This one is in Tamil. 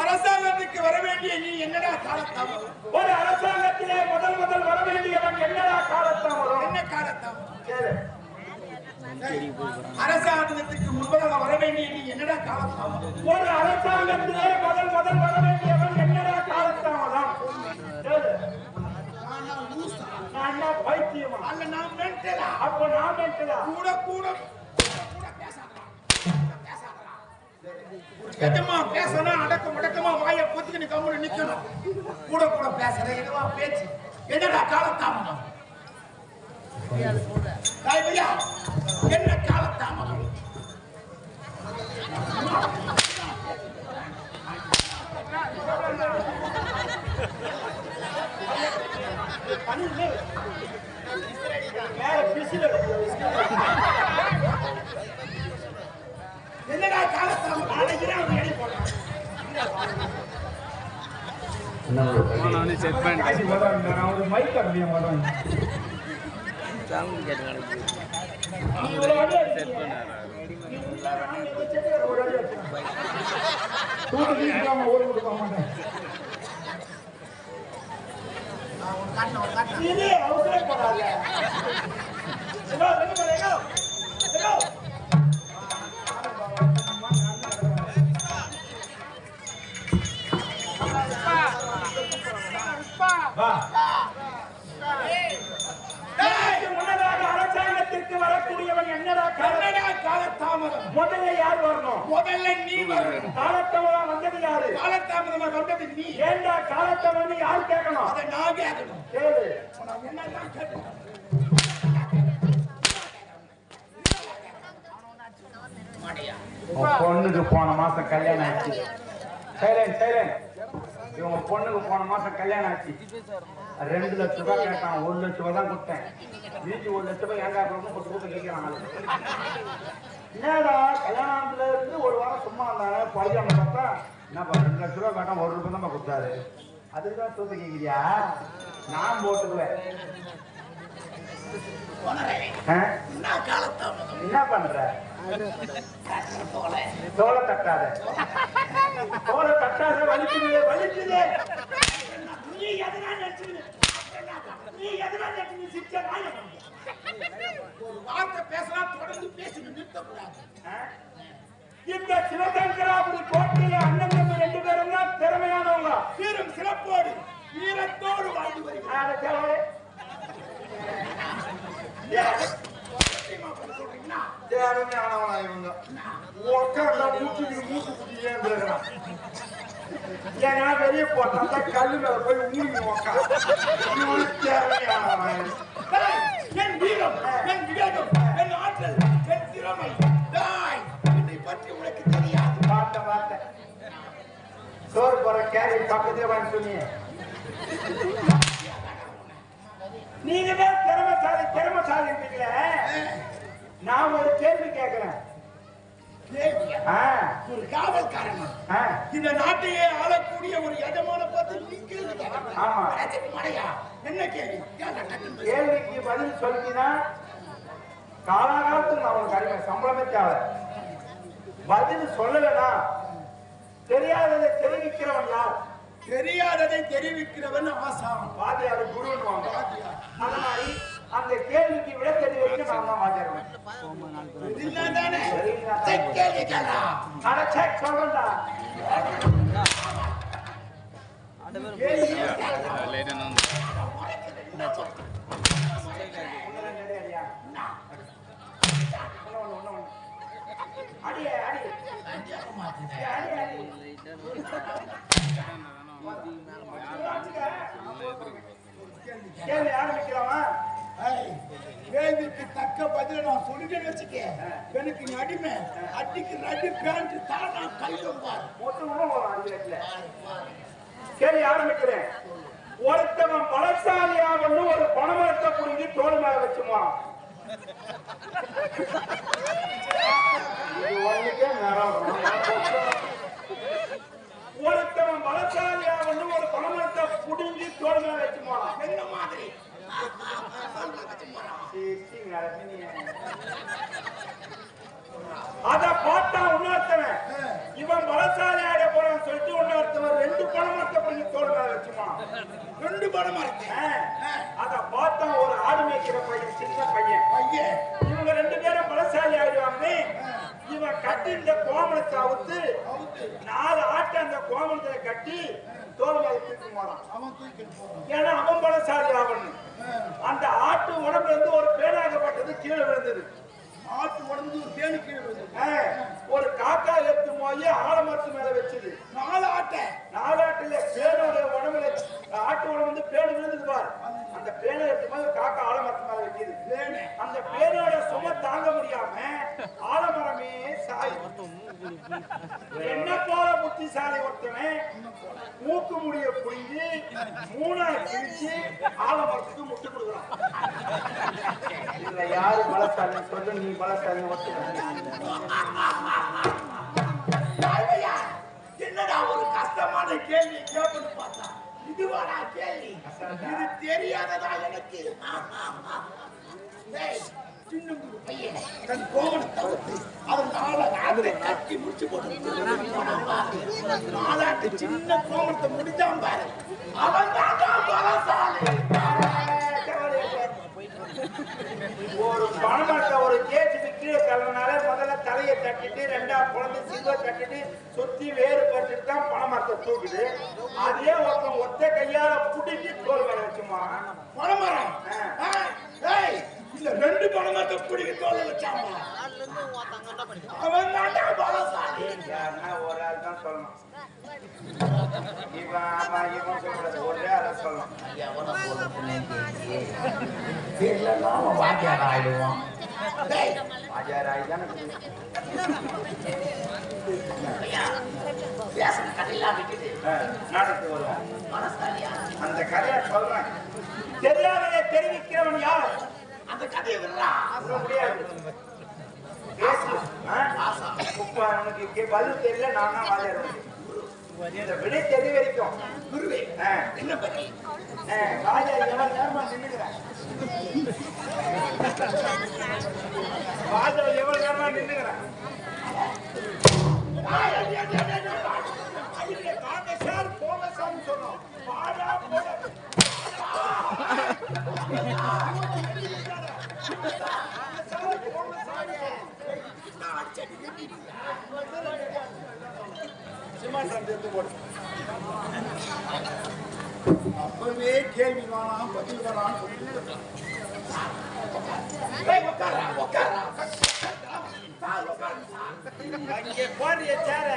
அரசாங்கத்துக்கு வர வேண்டிய நீ என்னடா காலத்தாமதம்? ஒரு அரசாங்கத்திலே முதல் முதல் வர வேண்டியவன் என்னடா காலத்தாமதம்? என்ன காலத்தாமதம்? கேளு. அரசாங்கத்துக்கு முன்பதாக வர வேண்டிய நீ என்னடா காலத்தாமதம்? ஒரு அரசாங்கத்திலே முதல் முதல் வர வேண்டியவன் என்னடா காலத்தாமதம்? நான் பைத்தியமா? அல்ல நான் மென்டலா? அப்போ நான் கூட கூட கூட. எஜமா பேசணும் அடக்க முடக்கமா வாயை பொத்திக்கிட்டு கம்முன்னு நிக்கணும். கூட கூட பேசுற என்னவா பேச்சு? என்னடா காலத்தாமதம் என்ன காலத்தாமதம் மேல பிசில் என்னடா காலத்தாமதம் அன்னைக்கு அவன் எடை போட்டான் செக் பண்ணிட்டேன் நான் ஒரு மைக் அப்படியே வரேன் சவுண்ட் கேட்டு ஒரு முதல்ல யார் வரணும்? முதல்ல நீ வரணும். காலத்தவன் வந்தது யாரு? காலத்தாமதமா வந்தது நீ. ஏண்டா காலத்தவன் யார் கேட்கணும்? அதை நான் கேட்கணும். கேளு. நான் என்னதான் கேட்கணும்? பொண்ணுக்கு போன மாசம் கல்யாணம் ஆச்சு. சைலண்ட் சைலண்ட் இவங்க பொண்ணுக்கு போன மாசம் கல்யாணம் ஆச்சு. ரெண்டு லட்ச ரூபாய் கேட்டான். ஒரு லட்ச ரூபாய் தான் கொடுத்தேன். வீட்டு ஒரு லட்ச ரூபாய் ஏங்க பத்து ரூபாய் கேட்கிறான். என்னடா கல்யாணத்துல இருந்து ஒரு வாரம் சும்மா இருந்தாங்க பையன் பார்த்தா என்னப்பா ரெண்டு லட்ச ரூபா கேட்டான் ஒரு ரூபாய் தான் கொடுத்தாரு. அதுதான் சொத்து கேட்கிறியா நான் போட்டுக்குவேன் என்ன என்ன பண்ற? தோலை தட்டாத. தோலை தட்டாத வலிக்குது வலிக்குது நீ எதனா நினைச்சுக்கிட்டு நீ எதனா நினைச்சு சிரிச்சா நான் என்ன பண்ணுவேன்? ஒரு வார்த்தை பேசலாம் தொடர்ந்து பேசிட்டு நிறுத்தக்கூடாது இந்த சிவசங்கராபுரி கோட்டையில அண்ணன் தம்பி ரெண்டு பேரும் தான் திறமையானவங்க வீரம் சிறப்போடு வீரத்தோடு வாழ்ந்து வருகிறார். தேவையானவனா இவங்க? உட்கார்ந்தா மூச்சுக்கு மூச்சு குடியே இருக்கிறான் ஏன்னா வெளியே போட்டா தான் கல்லு மேல போய் ஊனி உட்கார் இவனுக்கு தேவையானவன் ஏய், என் வீரம். போற கேரி பக்கத்தே வாங்கி சொன்னீங்க நீங்க தான் திறமைசாலி திறமைசாலின்றீங்களே நான் ஒரு கேள்வி கேட்கிறேன் ஒரு காவல்காரன்? இந்த நாட்டையே ஆளக்கூடிய ஒரு எஜமான பார்த்து நீ கேள்வி என்ன கேள்வி. கேள்விக்கு பதில் சொல்லினா காலாகாலத்துக்கு நான் உனக்கு அடிமை சம்பளமே தேவை. பதில் சொல்லலைனா தெரியாததை தெரிவிக்கிறவன் யார் தெரியாததை தெரிவிக்கிறவன் ஆசான். வாதியார் குருன்னுவாங்க அந்த மாதிரி அந்த கேள்விக்கு விட தெரிவிக்க நான் தான் இதுதானே சரி, கேள்வி அடியே, கேள்வி கேள்விக்கு தக்க பதில நான் சொல்லிட்டேன்னு வச்சுக்க எனக்கு நீ அடிமை அடிக்கு ரெண்டு பேண்ட் தானா கையும் பாரு கேள்வி ஆரம்பிக்கிறேன். ஒருத்தவன் பலசாலியாகன்னு ஒரு பணமரத்தை புரிஞ்சு தோல் மேல வச்சுமா? இது ஒண்ணுக்கே வந்து ஒரு பணமரத்தை புடுங்கி தோல் மேல என்ன மாதிரி சீ, நடத்தினீங்க. அத பார்த்து இவன் பலசாலி ஆட போறான்னு சொல்லிட்டு இன்னொருத்தவன் ரெண்டு மேல வச்சுமா ரெண்டு படமா இருக்கு அத பார்த்தா ஒரு ஆடு மேய்க்கிற பையன் சின்ன பையன். பையன். இவங்க ரெண்டு பேரும் பலசாலி ஆடுவாங்க இவன் கட்டி இந்த கோமணத்தை அவுத்து நாலு ஆட்டை அந்த கோமணத்துல கட்டி தோல் மேல தூக்கி போறான். ஏன்னா அவன் பலசாலி ஆவணும் அந்த ஆட்டு உடம்புல இருந்து ஒரு பேனாகப்பட்டது கீழே விழுந்தது. ஆட்டு உடம்பு ஒரு தேனி கீழே ஒரு காக்கா எடுத்து போய் ஆலமரத்து மேல வச்சது நாலு ஆட்டை நாலாட்டுல பேனோட உடம்புல ஆட்டு உடம்பு வந்து பேனு விழுந்தது பார் அந்த பேனை எடுத்து போய் காக்கா ஆலமரத்து மேல வைக்குது தேனி அந்த பேனோட சும தாங்க முடியாம ஆலமரமே சாய் என்ன போல புத்திசாலி ஒருத்தவன் மூக்கு முடிய புரிஞ்சு மூணா கிழிச்சு ஆலமரத்துக்கு முட்டு கொடுக்குறான். இதுல யாரு பலசாலி சொல்லு நீ பலசாலி என்னடா ஒரு கஷ்டமான கேள்வி கேட்பது பார்த்தா? இதுவாடா கேள்வி? இது தெரியாததா எனக்கு? டேய், சின்ன குரு பையன் தன் அவன் நாலு கட்டி முடிச்சு போட்டு நாலாட்டு சின்ன கோவணத்தை முடிச்சான் பாரு அவன் தான் பலசாலி ஒரு பணமரத்தை ஒரு கேஜுக்கு கீழே தள்ளனால முதல்ல தலையை தட்டிட்டு ரெண்டாம் குழந்தை சில்வ தட்டிட்டு சுத்தி வேறு பட்டுட்டு தான் பணமரத்தை தூக்குது அதே ஒருத்தன் ஒத்த கையால புடிச்சு தோல் மேல வச்சுமா பணமரம் ரெண்டு பணமரத்தை பிடிக்க தோல்ல வச்சாமா? அவன் தாண்டா பலசாலி. ஒரு ஆள் தான் சொல்லணும் இவன் அவன் இவன் சொல்லக்கூடாது ஒரே ஆளா சொல்லணும் தெரியலன்னா அவன் வாத்தியார் ஆயிடுவான் அந்த கதையை சொல்றேன். தெரியாததை தெரிவிக்கிறவன் யார்? அந்த கதையை விடுறா. பதில் தெரியல நான் இந்த விடை தெரிய வரைக்கும். குருவே என்ன பத்தி வாதியார் எவ்வளவு நேரமா நின்னுக்கிறேன் எவ்வளவு நேரமா நின்னுக்கிறேன் அப்பவே கேள்வி வேணாம் பதில் வேணாம் உட்கார உட்கார உட்கார்றா, உட்கார்றா. சார், அங்கே போடுறிய சேர